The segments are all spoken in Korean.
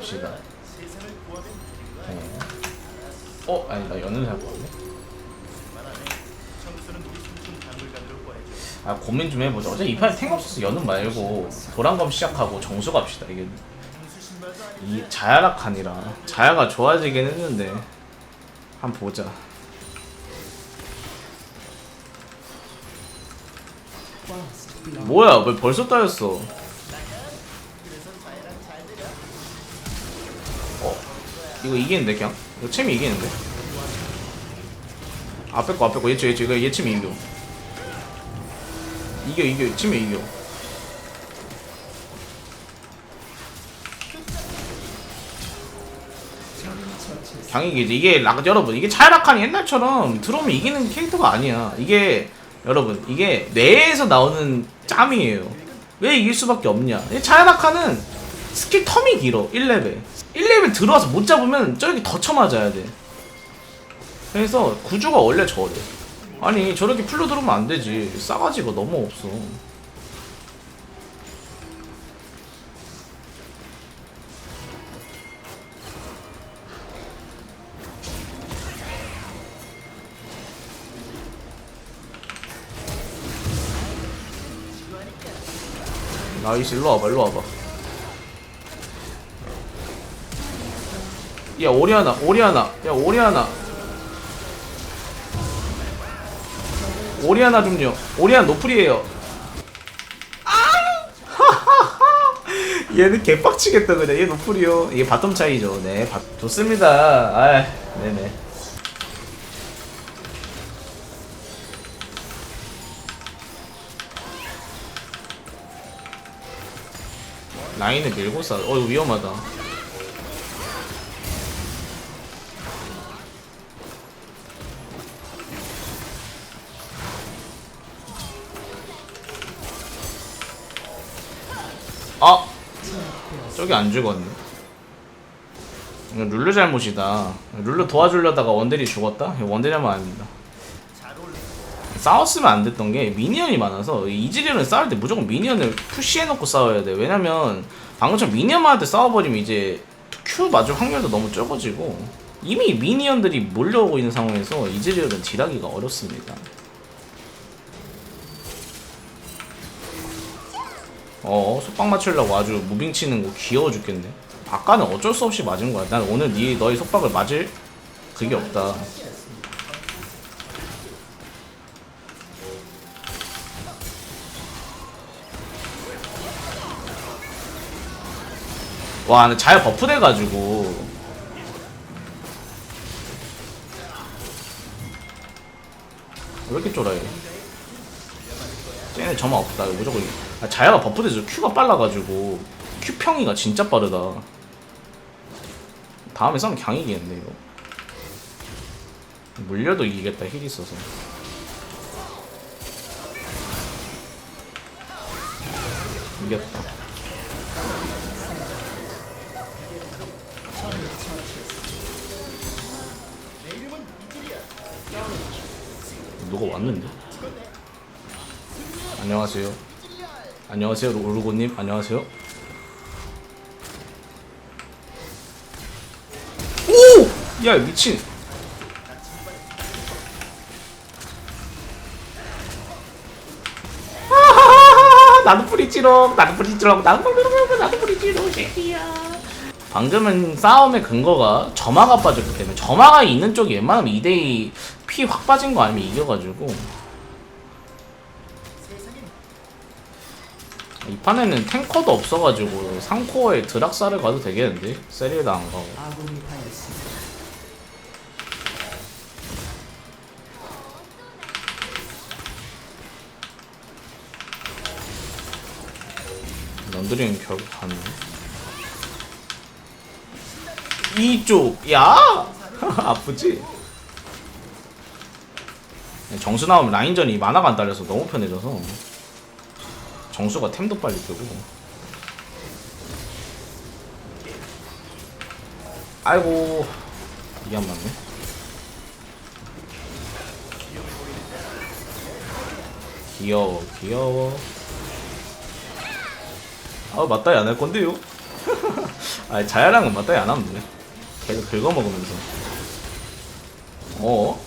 갑시다. 네. 어, 아니 나 연을 살 거네. 아 고민 좀 해보자. 어차피 이판에 탱 없어서 연은 말고 도란검 시작하고 정수 갑시다. 이게 이 자야락하니라 자야가 좋아지긴 했는데 한번 보자. 뭐야? 왜 벌써 따였어? 어? 이거 이기는데 그냥? 이거 채미 이기는데? 앞에 거 앞에 거 얘치 얘치 이거 얘치미 이겨. 이겨 이겨. 치미 이겨. 강이기지 이게 락 여러분 이게 차이락한이 옛날처럼 들어오면 이기는 캐릭터가 아니야. 이게 여러분 이게 뇌에서 나오는 짬이에요. 왜 이길 수밖에 없냐. 이 차이락한은 스킬 텀이 길어. 1레벨 1레벨 들어와서 못 잡으면 저기 더 쳐맞아야 돼. 그래서 구조가 원래 저래. 아니 저렇게 풀로 들어오면 안 되지. 싸가지가 너무 없어. 나이스 일로 와봐 일로 와봐 야 오리아나 오리아나. 야 오리아나. 오리아나 좀요. 오리아나 노플이에요. 아! 얘는 개빡치겠다 그냥. 얘 노플이요. 이게 바텀 차이죠. 네 바, 좋습니다. 아 네네. 라인을 밀고 싸. 어 이거 위험하다. 아 저기 안 죽었네. 이거 룰루 잘못이다. 룰루 도와주려다가 원딜이 죽었다. 이거 원딜 하면 안 된다. 싸웠으면 안 됐던 게 미니언이 많아서 이즈리얼은 싸울 때 무조건 미니언을 푸시해놓고 싸워야 돼. 왜냐면 방금처럼 미니언만한테 싸워버리면 이제 Q 맞을 확률도 너무 적어지고 이미 미니언들이 몰려오고 있는 상황에서 이즈리얼은 딜하기가 어렵습니다. 어 속박 맞추려고 아주 무빙 치는 거 귀여워 죽겠네. 아까는 어쩔 수 없이 맞은 거야. 난 오늘 네 너의 속박을 맞을 그게 없다. 와, 근데 잘 버프돼가지고. 왜 이렇게 쫄아요? 쟤네 점화 없다. 이거 무조건. 아, 자야가 버프돼서 Q가 빨라가지고. Q 평이가 진짜 빠르다. 다음에 싸움 강 이기겠네, 이거. 물려도 이기겠다, 힐 있어서. 이겼다. 누가 왔는데? 안녕하세요. 안녕하세요, 루루고님. 안녕하세요. 오! 야, 미친. 나도 뿌리찌롱, 나도 뿌리찌롱, 나도 뿌리찌롱, 나도 뿌리찌롱, 새끼야. 방금은 싸움의 근거가 점화가 빠졌기 때문에 점화가 있는 쪽이 웬만하면 2대2 피 확 빠진 거 아니면 이겨가지고 이 판에는 탱커도 없어가지고 3코어에 드락사를 가도 되겠는데? 세리에도 안 가고. 런드링 결국 가네. 이쪽! 야! 아프지? 정수 나오면 라인전이 만화가 안 딸려서 너무 편해져서 정수가 템도 빨리 뜨고 아이고 이게 안 맞네 귀여워 귀여워 아 맞다이 안 할 건데요 아 자야랑은 맞다이 안 하면 돼. 계속 긁어먹으면서. 어?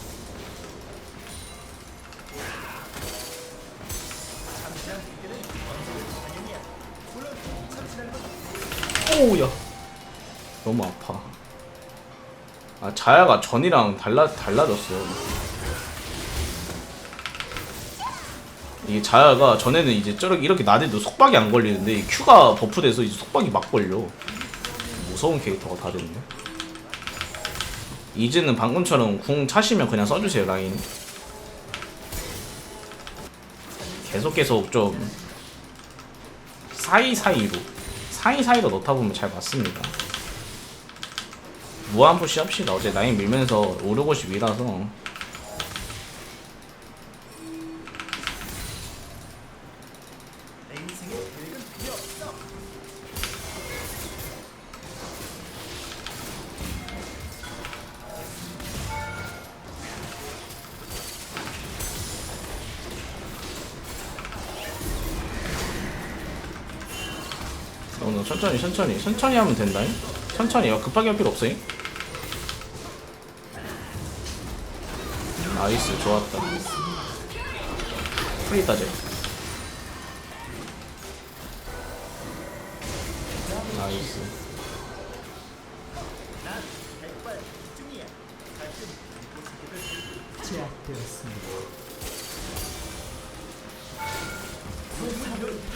오우야. 너무 아파. 아 자야가 전이랑 달라 달라졌어요. 이게 자야가 전에는 이제 저렇게 이렇게 나대도 속박이 안 걸리는데 이 Q가 버프돼서 이제 속박이 막 걸려. 무서운 캐릭터가 다 됐네. 이제는 방금처럼 궁 차시면 그냥 써주세요 라인. 계속 계속 좀 사이사이로 사이사이로 넣다 보면 잘 맞습니다. 무한 푸시 합시다. 어제 라인 밀면서 오르고시 위라서 오늘 천천히 천천히. 천천히 하면 된다잉? 천천히. 요 급하게 할 필요 없어잉? 나이스. 좋았다. 프리 따제 나이스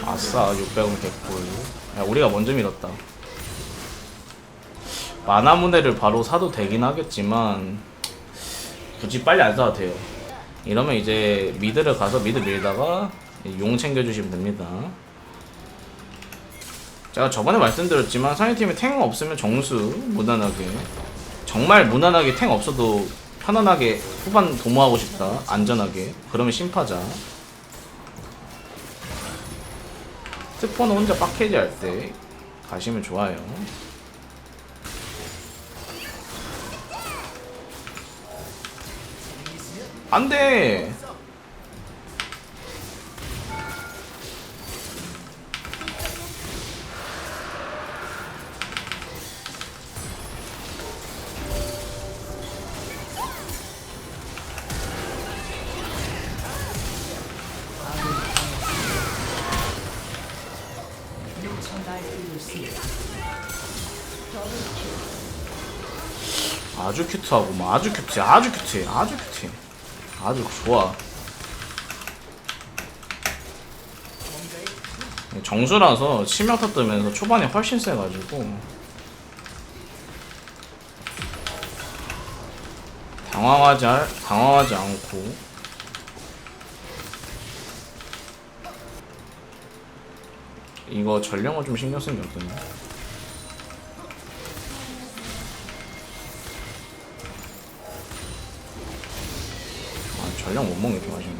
아싸 600원 개꿀. 야 우리가 먼저 밀었다. 마나무네를 바로 사도 되긴 하겠지만 굳이 빨리 안 사도 돼요. 이러면 이제 미드를 가서 미드 밀다가 용 챙겨주시면 됩니다. 제가 저번에 말씀드렸지만 상위팀에 탱 없으면 정수 무난하게. 정말 무난하게 탱 없어도 편안하게 후반 도모하고 싶다. 안전하게. 그러면 심파자 스포는 혼자 빡해지 할 때 가시면 좋아요. 안 돼! 아주 큐트하고 뭐 아주 큐트해 아주 큐트해 아주 큐트해. 아주 좋아. 정수라서 치명타 뜨면서 초반에 훨씬 세가지고. 당황하지 할- 당황하지 않고. 이거 전령을 좀 신경 쓰는 게 어떠냐 전령 못 먹는 게 맛있네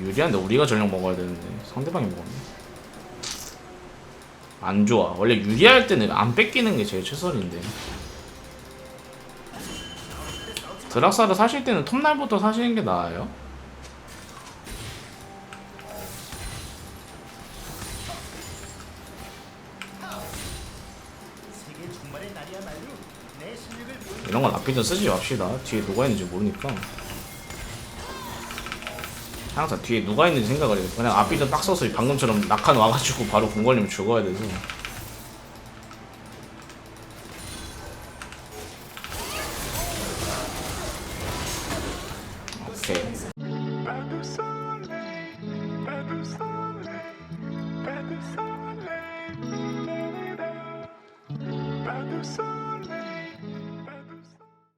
유리한데 우리가 전령 먹어야 되는데 상대방이 먹었네. 안 좋아. 원래 유리할 때는 안 뺏기는 게 제일 최선인데. 드락사를 사실 때는 톱날부터 사시는 게 나아요. 이 런 건 앞비전 쓰지 맙시다. 뒤에 누가 있는지 모르니까. 항상 뒤에 누가 있는지 생각을 해요. 그냥 앞비전 딱 써서 방금처럼 낙한 와가지고 바로 공 걸리면 죽어야 돼서. 오케이